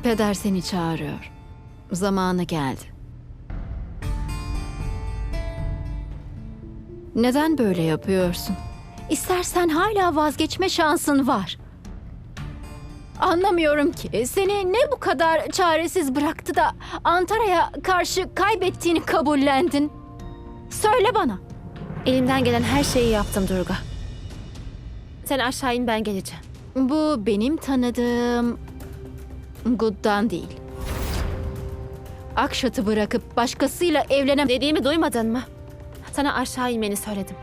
Peder seni çağırıyor. Zamanı geldi. Neden böyle yapıyorsun? İstersen hala vazgeçme şansın var. Anlamıyorum ki seni ne bu kadar çaresiz bıraktı da Antara'ya karşı kaybettiğini kabullendin. Söyle bana. Elimden gelen her şeyi yaptım Durga. Sen aşağı in ben geleceğim. Bu benim tanıdığım Good'dan değil. Akşat'ı bırakıp başkasıyla evlenem... Dediğimi duymadın mı? Sana aşağı inmeni söyledim.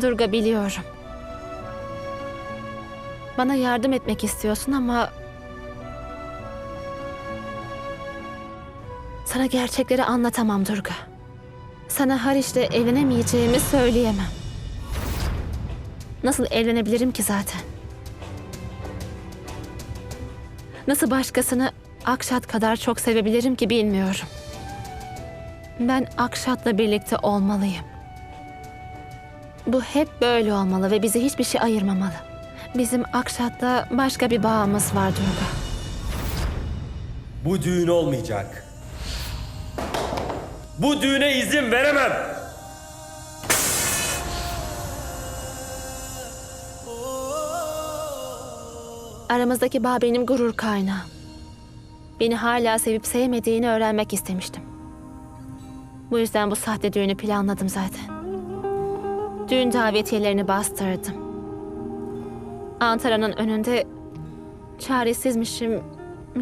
Durga biliyorum. Bana yardım etmek istiyorsun ama sana gerçekleri anlatamam Durga. Sana Harish'le evlenemeyeceğimi söyleyemem. Nasıl evlenebilirim ki zaten? Nasıl başkasını Akşat kadar çok sevebilirim ki bilmiyorum. Ben Akşat'la birlikte olmalıyım. Bu hep böyle olmalı ve bizi hiçbir şey ayırmamalı. Bizim Akşat'la başka bir bağımız var Durga. Bu düğün olmayacak. Bu düğüne izin veremem. Aramızdaki bağ benim gurur kaynağım. Beni hala sevip sevmediğini öğrenmek istemiştim. Bu yüzden bu sahte düğünü planladım zaten. Düğün davetiyelerini bastırdım. Antara'nın önünde çaresizmişim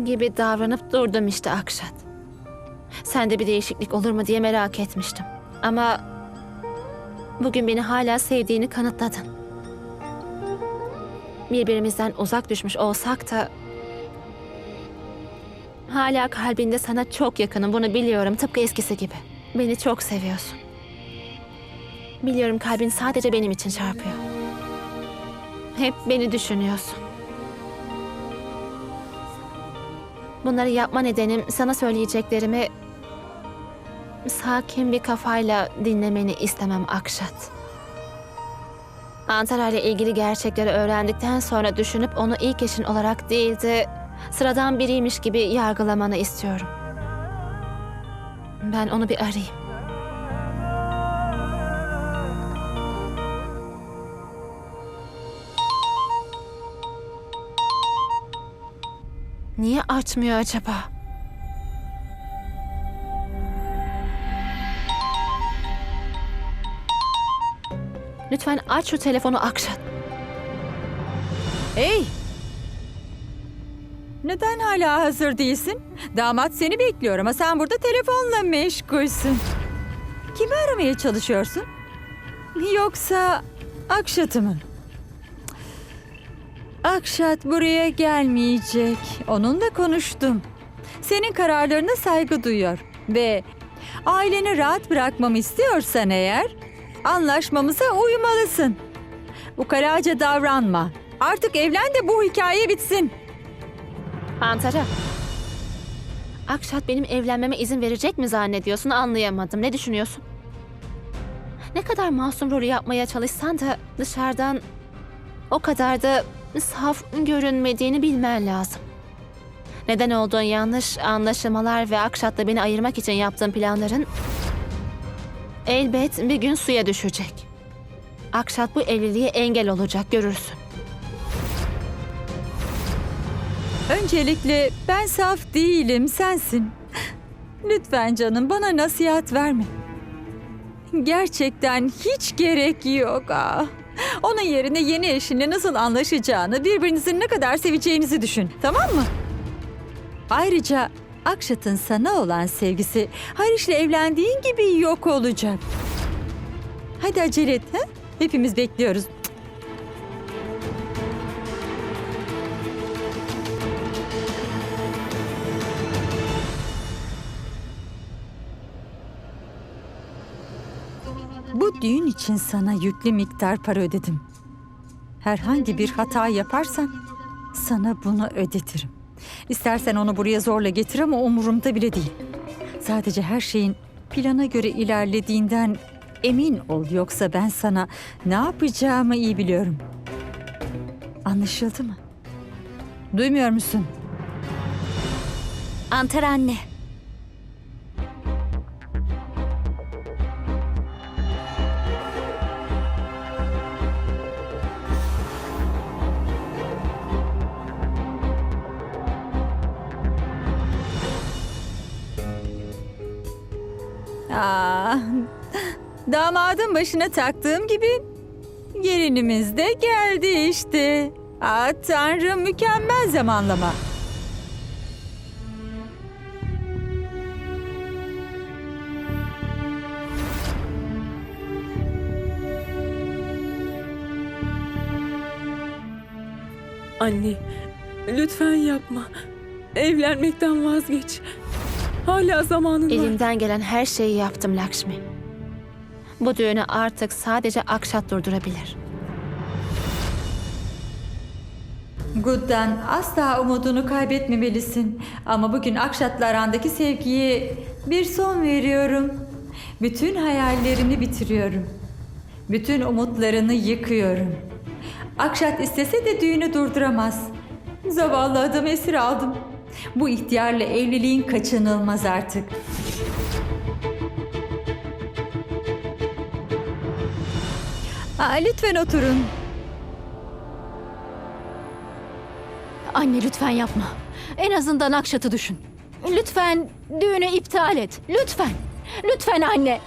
gibi davranıp durdum işte Akşat. Sende bir değişiklik olur mu diye merak etmiştim. Ama bugün beni hala sevdiğini kanıtladın. Birbirimizden uzak düşmüş olsak da hala kalbinde sana çok yakınım. Bunu biliyorum tıpkı eskisi gibi. Beni çok seviyorsun. Biliyorum kalbin sadece benim için çarpıyor. Hep beni düşünüyorsun. Bunları yapma nedenim sana söyleyeceklerimi sakin bir kafayla dinlemeni istemem Akşat. Antara ile ilgili gerçekleri öğrendikten sonra düşünüp onu ilk eşin olarak değil de sıradan biriymiş gibi yargılamanı istiyorum. Ben onu bir arayayım. Niye açmıyor acaba? Lütfen aç şu telefonu Akşat. Hey! Neden hala hazır değilsin? Damat seni bekliyor ama sen burada telefonla meşgulsün. Kimi aramaya çalışıyorsun? Yoksa Akşat'ı mı? Akşat buraya gelmeyecek. Onunla konuştum. Senin kararlarına saygı duyuyor ve aileni rahat bırakmamı istiyorsan eğer anlaşmamıza uymalısın. Ukalaca davranma. Artık evlen de bu hikaye bitsin. Antara. Akşat benim evlenmeme izin verecek mi zannediyorsun anlayamadım. Ne düşünüyorsun? Ne kadar masum rolü yapmaya çalışsan da dışarıdan o kadar da saf görünmediğini bilmen lazım. Neden olduğun yanlış anlaşılmalar ve Akşat'la beni ayırmak için yaptığın planların elbet bir gün suya düşecek. Akşat bu evliliğe engel olacak görürsün. Öncelikle ben saf değilim, sensin. Lütfen canım bana nasihat verme. Gerçekten hiç gerek yok. Aa. Onun yerine yeni eşinle nasıl anlaşacağını, birbirinizin ne kadar seveceğinizi düşün. Tamam mı? Ayrıca Akşat'ın sana olan sevgisi Hariş'le evlendiğin gibi yok olacak. Hadi acele et. Ha? Hepimiz bekliyoruz. Bu düğün için sana yüklü miktar para ödedim. Herhangi bir hata yaparsan sana bunu ödetirim. İstersen onu buraya zorla getir ama umurumda bile değil. Sadece her şeyin plana göre ilerlediğinden emin ol. Yoksa ben sana ne yapacağımı iyi biliyorum. Anlaşıldı mı? Duymuyor musun? Antar anne. Damadın başına taktığım gibi gelinimiz de geldi işte. Aa, tanrım mükemmel zamanlama. Anne, lütfen yapma. Evlenmekten vazgeç. Hala zamanın var. Elimden gelen her şeyi yaptım Lakshmi. Bu düğünü artık sadece Akşat durdurabilir. Good'dan asla umudunu kaybetmemelisin. Ama bugün Akşat'la arandaki sevgiye bir son veriyorum. Bütün hayallerini bitiriyorum. Bütün umutlarını yıkıyorum. Akşat istese de düğünü durduramaz. Zavallı adam esir aldım. Bu ihtiyarla evliliğin kaçınılmaz artık. Aa, lütfen oturun. Anne lütfen yapma. En azından Akşat'ı düşün. Lütfen düğünü iptal et. Lütfen. Lütfen anne.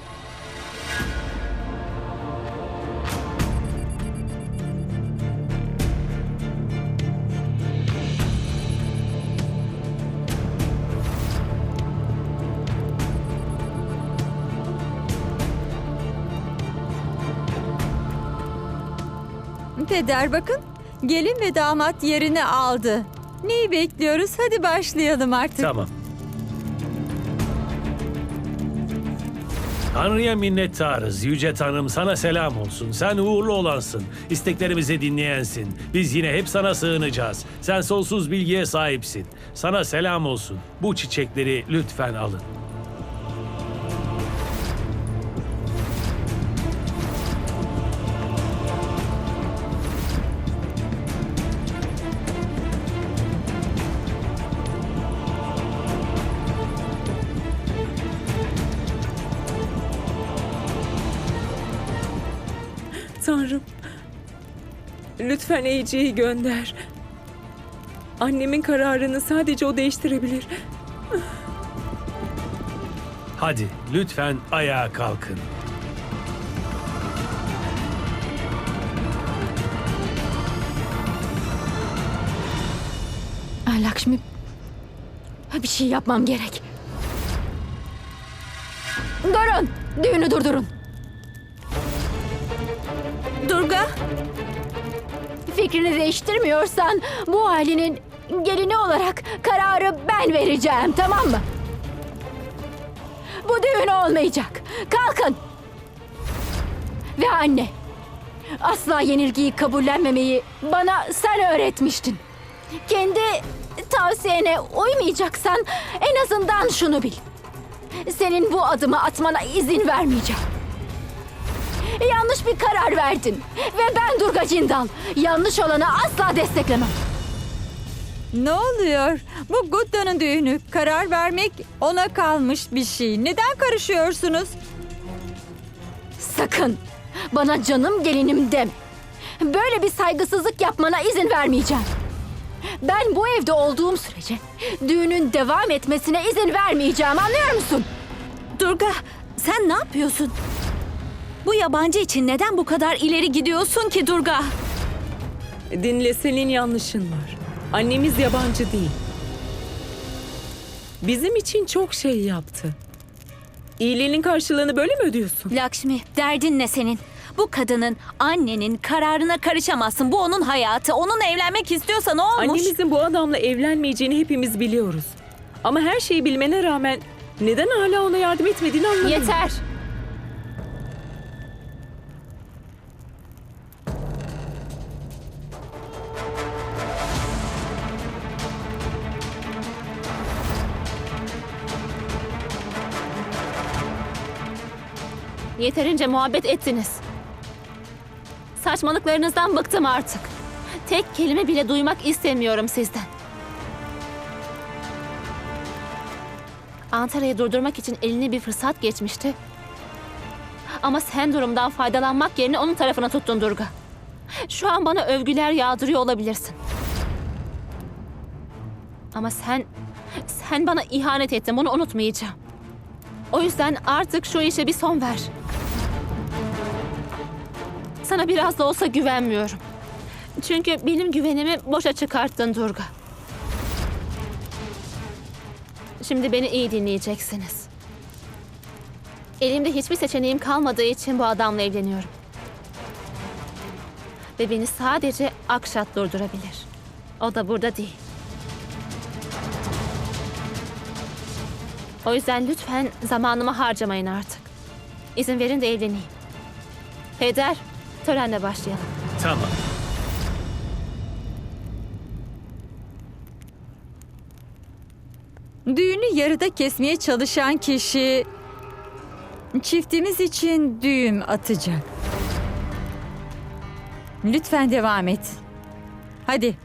Peder bakın, gelin ve damat yerini aldı. Neyi bekliyoruz? Hadi başlayalım artık. Tamam. Tanrı'ya minnettarız. Yüce Tanrım sana selam olsun. Sen uğurlu olansın. İsteklerimizi dinleyensin. Biz yine hep sana sığınacağız. Sen sonsuz bilgiye sahipsin. Sana selam olsun. Bu çiçekleri lütfen alın. Tanrım. Lütfen Ece'yi gönder. Annemin kararını sadece o değiştirebilir. Hadi lütfen ayağa kalkın. Ah, Lakşmi. Bir şey yapmam gerek. Durun. Düğünü durdurun. Fikrini değiştirmiyorsan bu ailenin gelini olarak kararı ben vereceğim tamam mı? Bu düğün olmayacak. Kalkın. Ve anne. Asla yenilgiyi kabullenmemeyi bana sen öğretmiştin. Kendi tavsiyene uymayacaksan en azından şunu bil. Senin bu adımı atmana izin vermeyeceğim. Yanlış bir karar verdin. Ve ben Durga Cindal. Yanlış olanı asla desteklemem. Ne oluyor? Bu Gudda'nın düğünü. Karar vermek ona kalmış bir şey. Neden karışıyorsunuz? Sakın. Bana canım gelinim dem. Böyle bir saygısızlık yapmana izin vermeyeceğim. Ben bu evde olduğum sürece düğünün devam etmesine izin vermeyeceğim anlıyor musun? Durga sen ne yapıyorsun? Bu yabancı için neden bu kadar ileri gidiyorsun ki Durga? Dinle senin yanlışın var. Annemiz yabancı değil. Bizim için çok şey yaptı. İyiliğinin karşılığını böyle mi ödüyorsun? Lakşmi derdin ne senin? Bu kadının annenin kararına karışamazsın. Bu onun hayatı. Onunla evlenmek istiyorsa ne olmuş? Annemizin bu adamla evlenmeyeceğini hepimiz biliyoruz. Ama her şeyi bilmene rağmen neden hala ona yardım etmediğini anlamadım. Yeter. Yeterince muhabbet ettiniz. Saçmalıklarınızdan bıktım artık. Tek kelime bile duymak istemiyorum sizden. Antalya'yı durdurmak için eline bir fırsat geçmişti. Ama sen durumdan faydalanmak yerine onun tarafına tuttun Durga. Şu an bana övgüler yağdırıyor olabilirsin. Ama sen, sen bana ihanet ettin. Bunu unutmayacağım. O yüzden artık şu işe bir son ver. Sana biraz da olsa güvenmiyorum. Çünkü benim güvenimi boşa çıkarttın Durga. Şimdi beni iyi dinleyeceksiniz. Elimde hiçbir seçeneğim kalmadığı için bu adamla evleniyorum. Ve beni sadece Akşat durdurabilir. O da burada değil. O yüzden lütfen zamanımı harcamayın artık. İzin verin de evleneyim. Peder, törenle başlayalım. Tamam. Düğünü yarıda kesmeye çalışan kişi çiftimiz için düğüm atacak. Lütfen devam et. Hadi.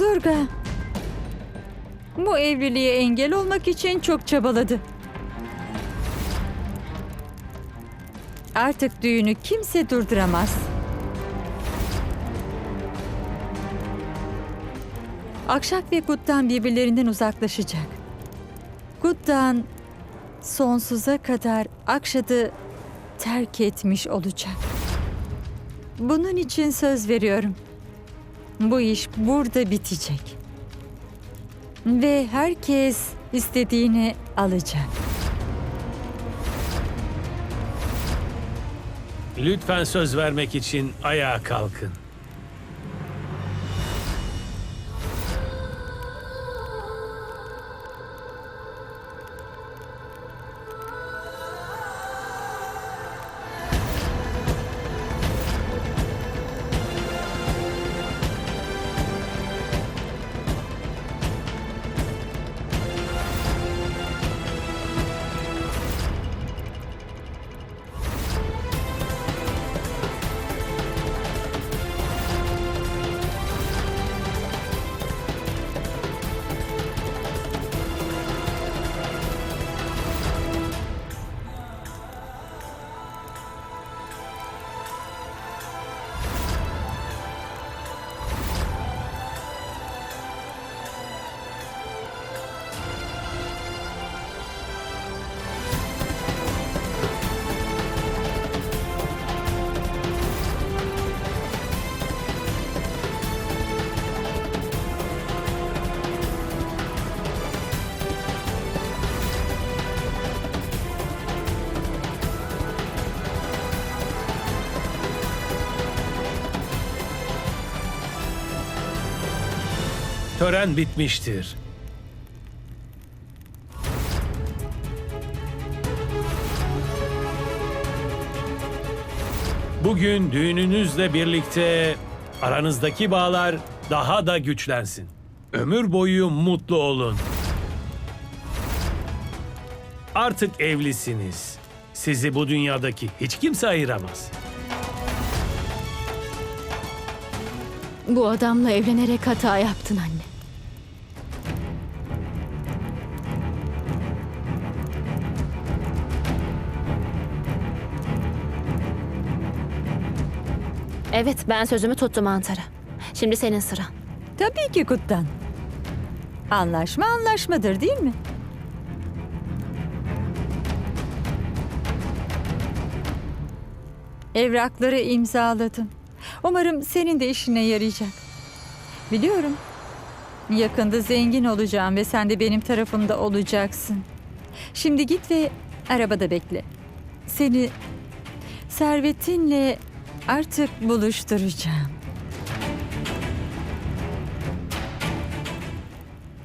Durga. Bu evliliğe engel olmak için çok çabaladı. Artık düğünü kimse durduramaz. Akşak ve Gut'tan birbirlerinden uzaklaşacak. Gut'tan sonsuza kadar Akşad'ı terk etmiş olacak. Bunun için söz veriyorum. Bu iş burada bitecek. Ve herkes istediğini alacak. Lütfen söz vermek için ayağa kalkın. Tören bitmiştir. Bugün düğününüzle birlikte aranızdaki bağlar daha da güçlensin. Ömür boyu mutlu olun. Artık evlisiniz. Sizi bu dünyadaki hiç kimse ayıramaz. Bu adamla evlenerek hata yaptın anne. Evet, ben sözümü tuttum Antara. Şimdi senin sıran. Tabii ki Gut'tan. Anlaşma anlaşmadır değil mi? Evrakları imzaladım. Umarım senin de işine yarayacak. Biliyorum. Yakında zengin olacağım ve sen de benim tarafımda olacaksın. Şimdi git ve arabada bekle. Seni servetinle artık buluşturacağım.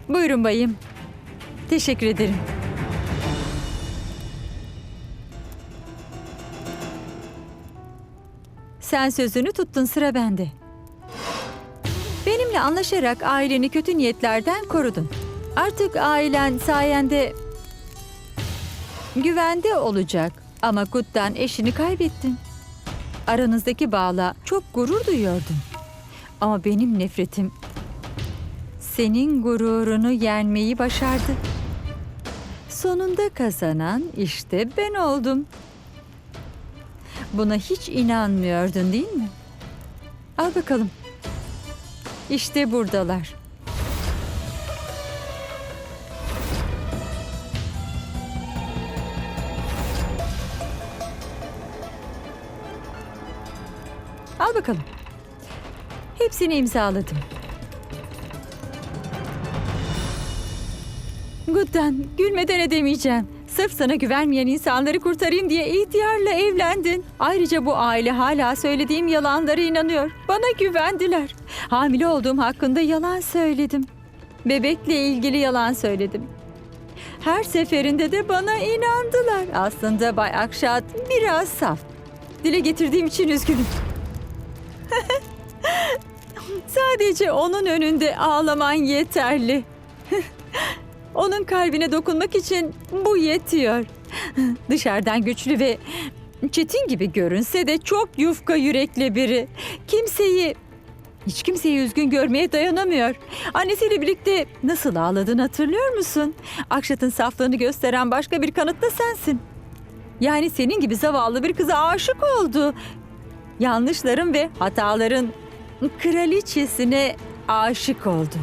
Buyurun bayım. Teşekkür ederim. Sen sözünü tuttun sıra bende. Benimle anlaşarak aileni kötü niyetlerden korudun. Artık ailen sayende güvende olacak. Ama Gut'tan eşini kaybettin. Aranızdaki bağla çok gurur duyuyordun. Ama benim nefretim senin gururunu yenmeyi başardı. Sonunda kazanan işte ben oldum. Buna hiç inanmıyordun değil mi? Al bakalım. İşte buradalar. Bakalım. Hepsini imzaladım. Guddan, gülmeden edemeyeceğim. Sırf sana güvenmeyen insanları kurtarayım diye ihtiyarla evlendin. Ayrıca bu aile hala söylediğim yalanlara inanıyor. Bana güvendiler. Hamile olduğum hakkında yalan söyledim. Bebekle ilgili yalan söyledim. Her seferinde de bana inandılar. Aslında Bay Akşat biraz saf. Dile getirdiğim için üzgünüm. Sadece onun önünde ağlaman yeterli. Onun kalbine dokunmak için bu yetiyor. Dışarıdan güçlü ve çetin gibi görünse de çok yufka yürekli biri. Kimseyi, hiç kimseyi üzgün görmeye dayanamıyor. Annesiyle birlikte nasıl ağladığını hatırlıyor musun? Akşat'ın saflığını gösteren başka bir kanıt da sensin. Yani senin gibi zavallı bir kıza aşık oldu. Yanlışların ve hataların kraliçesine aşık oldu.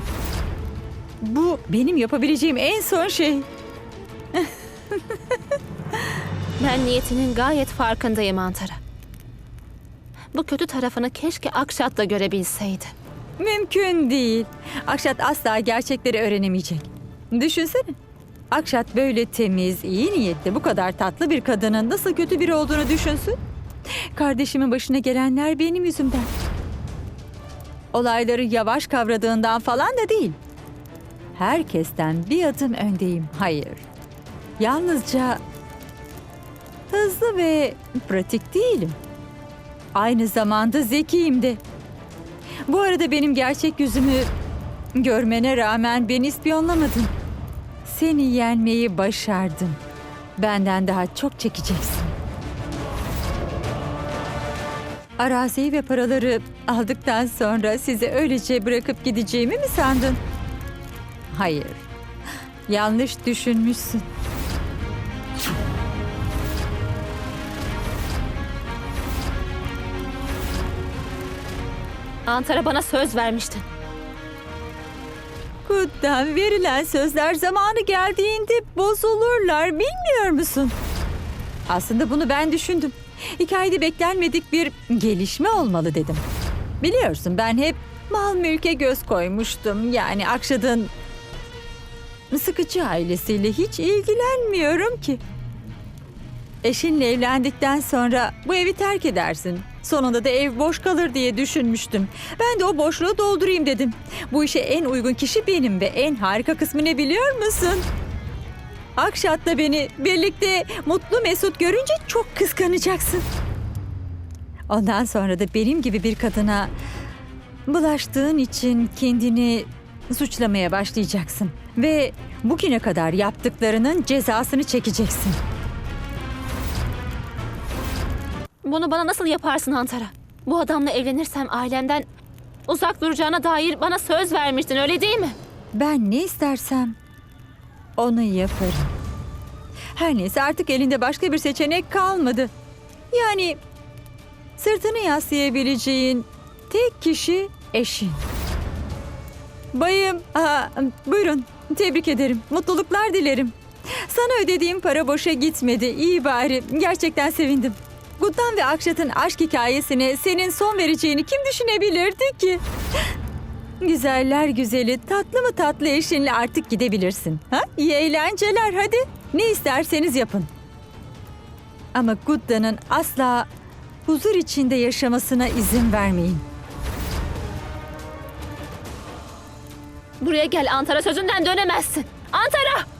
Bu benim yapabileceğim en son şey. Ben niyetinin gayet farkındayım Antara. Bu kötü tarafını keşke Akşat da görebilseydi. Mümkün değil. Akşat asla gerçekleri öğrenemeyecek. Düşünsene. Akşat böyle temiz, iyi niyetli, bu kadar tatlı bir kadının nasıl kötü biri olduğunu düşünsün. Kardeşimin başına gelenler benim yüzümden. Olayları yavaş kavradığından falan da değil. Herkesten bir adım öndeyim. Hayır. Yalnızca hızlı ve pratik değilim. Aynı zamanda zekiyim de. Bu arada benim gerçek yüzümü görmene rağmen beni ispiyonlamadın. Seni yenmeyi başardım. Benden daha çok çekeceksin. Araziyi ve paraları aldıktan sonra sizi öylece bırakıp gideceğimi mi sandın? Hayır. Yanlış düşünmüşsün. Antara bana söz vermiştin. Kuddan verilen sözler zamanı geldiğinde bozulurlar bilmiyor musun? Aslında bunu ben düşündüm. Hikayede beklenmedik bir gelişme olmalı dedim. Biliyorsun ben hep mal mülke göz koymuştum. Yani Akşad'ın sıkıcı ailesiyle hiç ilgilenmiyorum ki. Eşinle evlendikten sonra bu evi terk edersin. Sonunda da ev boş kalır diye düşünmüştüm. Ben de o boşluğu doldurayım dedim. Bu işe en uygun kişi benim ve en harika kısmı ne biliyor musun? Akşat'la beni birlikte mutlu mesut görünce çok kıskanacaksın. Ondan sonra da benim gibi bir kadına bulaştığın için kendini suçlamaya başlayacaksın. Ve bugüne kadar yaptıklarının cezasını çekeceksin. Bunu bana nasıl yaparsın Antara? Bu adamla evlenirsem ailemden uzak duracağına dair bana söz vermiştin öyle değil mi? Ben ne istersem onu yaparım. Her neyse artık elinde başka bir seçenek kalmadı. Yani sırtını yaslayabileceğin tek kişi eşin. Bayım, aa, buyurun. Tebrik ederim. Mutluluklar dilerim. Sana ödediğim para boşa gitmedi. İyi bari. Gerçekten sevindim. Guttan ve Akşat'ın aşk hikayesine senin son vereceğini kim düşünebilirdi ki? Güzeller güzeli, tatlı mı tatlı eşinle artık gidebilirsin. Ha? İyi eğlenceler hadi. Ne isterseniz yapın. Ama Gudda'nın asla huzur içinde yaşamasına izin vermeyin. Buraya gel Antara sözünden dönemezsin. Antara!